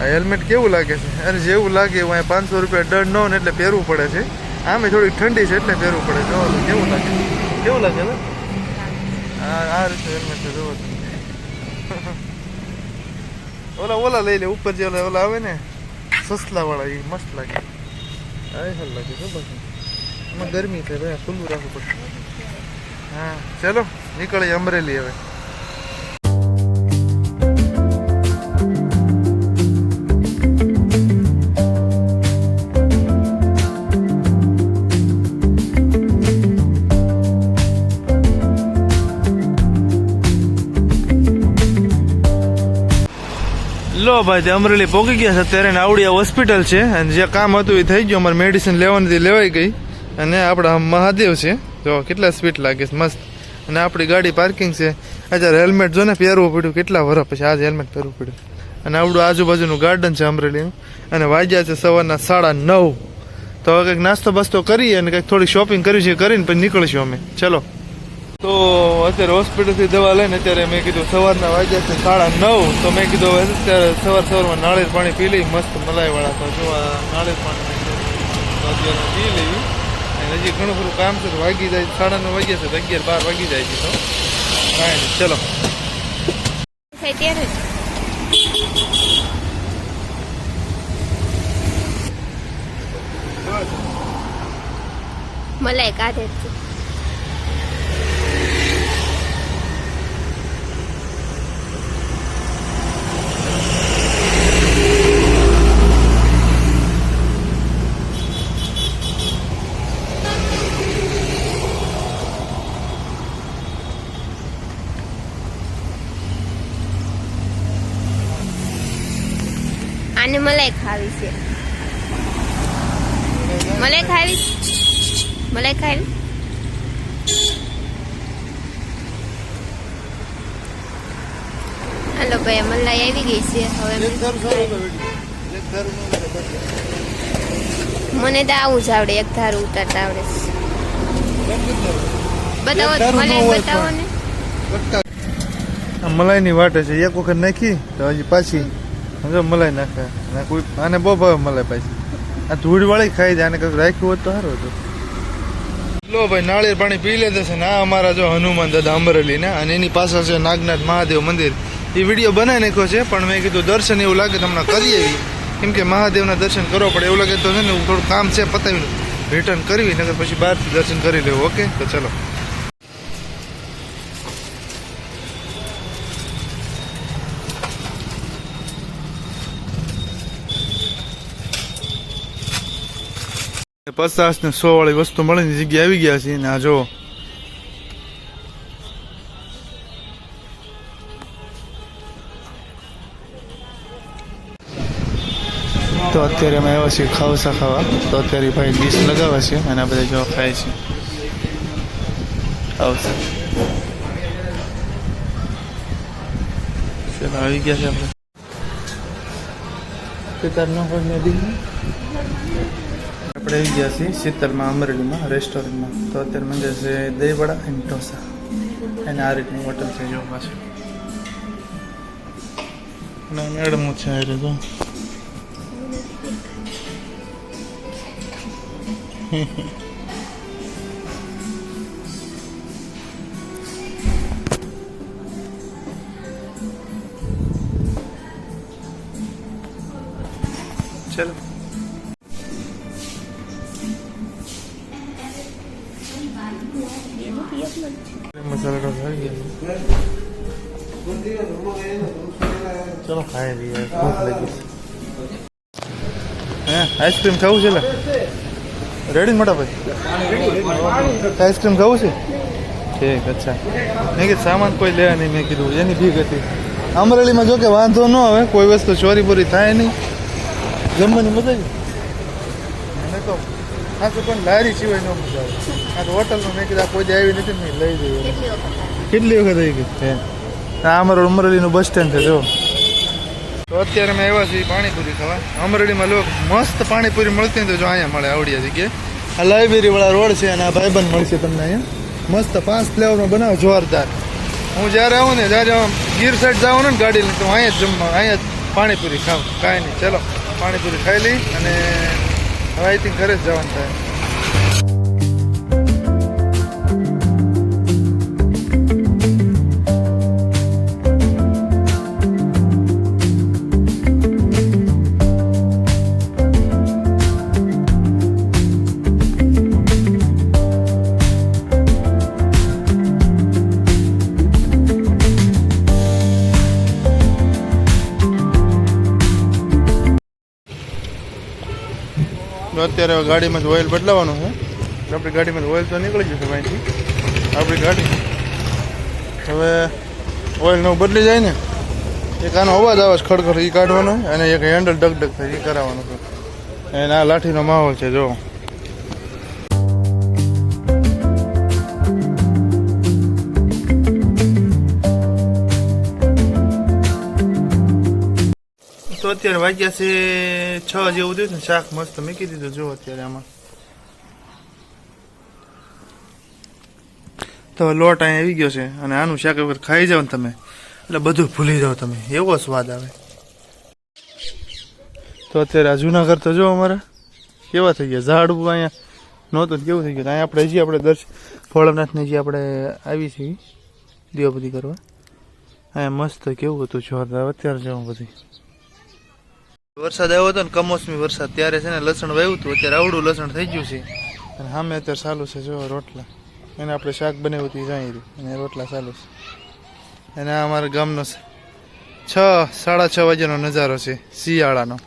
આ હેલ્મેટ કેવું લાગે છે? અને જેવું લાગે એવું અહીંયા પાંચસો રૂપિયા દંડ નો એટલે પહેરવું પડે છે. આમે થોડીક ઠંડી છે એટલે પહેરવું પડે. જો કેવું લાગે. કેવું લાગે ને? આ આ રીતે હેલ્મેટ છે જોવો. ઓલા ઓલા લઈ લે, ઉપર જે ઓલા ઓલા આવે ને સસલા વાળા એ મસ્ત લાગે. આ હાલ લાગે છે બસ એમાં ગરમી છે, ભાઈ ખુલ્લું રાખવું પડશે. હા, ચલો, નીકળીએ અમરેલી હવે. લો ભાઈ, તે અમરેલી પહોંચી ગયા છે. અત્યારે આવડી હોસ્પિટલ છે અને જે કામ હતું એ થઈ ગયું. અમારે મેડિસિન લેવાની લેવાઈ ગઈ. અને આપણા મહાદેવ છે. જો, કેટલા સ્વીટ લાગે છે, મસ્ત. અને આપણી ગાડી પાર્કિંગ છે. અત્યારે હેલ્મેટ જો ને પહેરવું પડ્યું, કેટલા વર્ષ પછી આજ હેલ્મેટ પહેરવું પડ્યું. અને આવડું આજુબાજુનું ગાર્ડન છે અમરેલીનું. અને વાગ્યા છે સવારના સાડા નવ. તો હવે કંઈક નાસ્તો બાસ્તો કરીએ અને કંઈક થોડી શોપિંગ કરી છે કરીને પછી નીકળીશું અમે. ચલો. તો અત્યારે હોસ્પિટલથી દવા લઈને અત્યારે મેં કીધું સવારના વાગ્યા છે, સાડા નવ. તો મેં કીધું હવે અત્યારે સવાર સવારમાં નાળિયેર પાણી પી લઈ મસ્ત મલાઈવાળા તો જો આ નાળિયેર પાણી અત્યારે પી લેવી અને હજી ઘણું ખરું કામ છે વાગી જાય, સાડા નવ વાગ્યા છે અગિયાર બાર વાગી જાય છે તો. કાંઈ ચલો. મલાઈ કાઢે છે. આને મલાઈ ખાવી છે. મલાઈ ખાવી? મલાઈ ખાવી? હાલો ભાઈ મલાઈ આવી ગઈ છે. હવે મને તો આવું જ આવડે એક ધારું ઉતારતા આવડે. બતાવો મલાઈ બતાવો ને. મલાઈની વાટે છે એક વખત નાખી તો હજી પાછી સમજો, મલાઈ નાખે. અને કોઈ આને બહુ ભાવે મલાઈ પાછી. આ ધૂળ વાળી ખાઈ જાય અને કંઈક રાખ્યું હોત તો સારું હતું. લો ભાઈ, નાળિયેર પાણી પી લેતા છે ને. આ અમારા જો હનુમાન દાદા અમરેલી ને અને એની પાછળ છે નાગનાથ મહાદેવ મંદિર. એ વીડિયો બનાવી નાખ્યો છે, પણ મેં કીધું દર્શન એવું લાગે તમને કરીએ એવી કેમ કે મહાદેવના દર્શન કરવા પડે એવું લાગે તો છે ને થોડું કામ છે પતાવી રિટર્ન કરવી નગર પછી બહારથી દર્શન કરી લેવું ઓકે તો ચલો. પચાસ ને સો વાળી વસ્તુ મળીને જગ્યા આવી ગયા છે ને આ જો તો અત્યારે અમે આવ્યા છીએ ખાવસા ખાવા. તો અત્યારે ભાઈ ડીશ લગાવે છે અને બધા જો ખાય છે. ખાવસા. આવી ગયા છે આપણે. પિતારનો કોઈ નદી આપણે આવી ગયા છીએ શીતલમાં, અમરેલીમાં, રેસ્ટોરન્ટમાં. તો અત્યારે મંદિર છે દહીંવડા અને ઢોસા. અને આ રીતની હોટલ છે જો પાછું. અને મેડમ છે આ રીતે. ચલો. મસાલા ચલો, ખાઈ લઈએ. ભૂખ લાગી હે, આઈસ્ક્રીમ ખાવું છે રેડી મોટા ભાઈ? આઈસ્ક્રીમ ખાવું છે? ઠીક, અચ્છા. મેં કીધું, સામાન કોઈ લેવા નહીં, મેં કીધું, એની ભીગ હતી. અમરેલીમાં જો કે વાંધો ન આવે, કોઈ વસ્તુ ચોરી બોરી થાય નહીં. જમવાની મજા આવી. મને તો આ તો પણ લારી સિવાય ન મજા આવે. આ તો હોટલમાં મેં કીધું આ કોઈ આવી નથી મેં લઈ જઈએ. કેટલી વખત આવે? ગઈ? આ અમારું અમરેલીનું બસ સ્ટેન્ડ છે જો. તો અત્યારે અમે આવ્યા છીએ પાણીપુરી ખાવા. અમરેલીમાં લોકો મસ્ત પાણીપુરી મળતી તો જો અહીંયા મળે આવડિયા જગ્યાએ. આ લાઇબ્રેરી વાળા રોડ છે અને આ ભાઈબંધ મળશે તમને અહીંયા. મસ્ત પાંચ ફ્લેવરમાં બનાવો જોરદાર. હું જ્યારે આવું ને જ્યારે આમ ગીર સાઈડ જાઉં ને ગાડી લઈને તો અહીંયા જ જમવા અહીંયા જ પાણીપુરી ખાવ કાંઈ નહીં ચલો. પાણીપુરી ખાઈ લઈ અને હવે આઈ થિંક ઘરે જ જવાનું થાય. તો અત્યારે ગાડીમાં જ ઓઇલ બદલાવાનું છે આપણી ગાડીમાં ઓઇલ તો નીકળી જશે અહીંથી. આપણી ગાડી. હવે ઓઇલ નવું બદલી જાય ને, એક આનો અવાજ આવે ખડખડ એ કાઢવાનો અને એક હેન્ડલ ડગ ડગ થાય એ કરાવવાનું છે અને આ લાઠીનો માહોલ છે, જો. તો અત્યારે વાગ્યા છે છ જેવું થયું ને શાક મસ્ત મૂકી દીધું જો અત્યારે આમાં. તો લોટ અહીંયા આવી ગયો છે અને આનું શાક વગર ખાઈ જાવ તમે. એટલે બધું ભૂલી જાઓ તમે. એવો સ્વાદ આવે. તો અત્યારે આ જુનાગઢ તો જો અમારા. કેવા થઈ ગયા? ઝાડવું અહીંયા નહોતું કેવું થઈ ગયું? અહીંયા આપણે હજી આપણે દર્શ ભોળાનાથને જે આપણે આવી છીએ. દીવાબત્તી કરવા. અહીંયા મસ્ત કેવું હતું જોરદાર. અત્યારે જવું બધી. વરસાદ આવ્યો હતો ને કમોસમી વરસાદ, ત્યારે છે ને લસણ વાવ્યું હતું, અત્યારે આવડું લસણ થઈ ગયું છે. અને સામે અત્યારે ચાલુ છે, જો રોટલા. એને આપણે શાક બનાવ્યું હતું રહ્યું અને રોટલા ચાલુ છે. અને આ અમારા ગામનો છ, સાડા છ વાગ્યાનો નજારો છે, શિયાળાનો.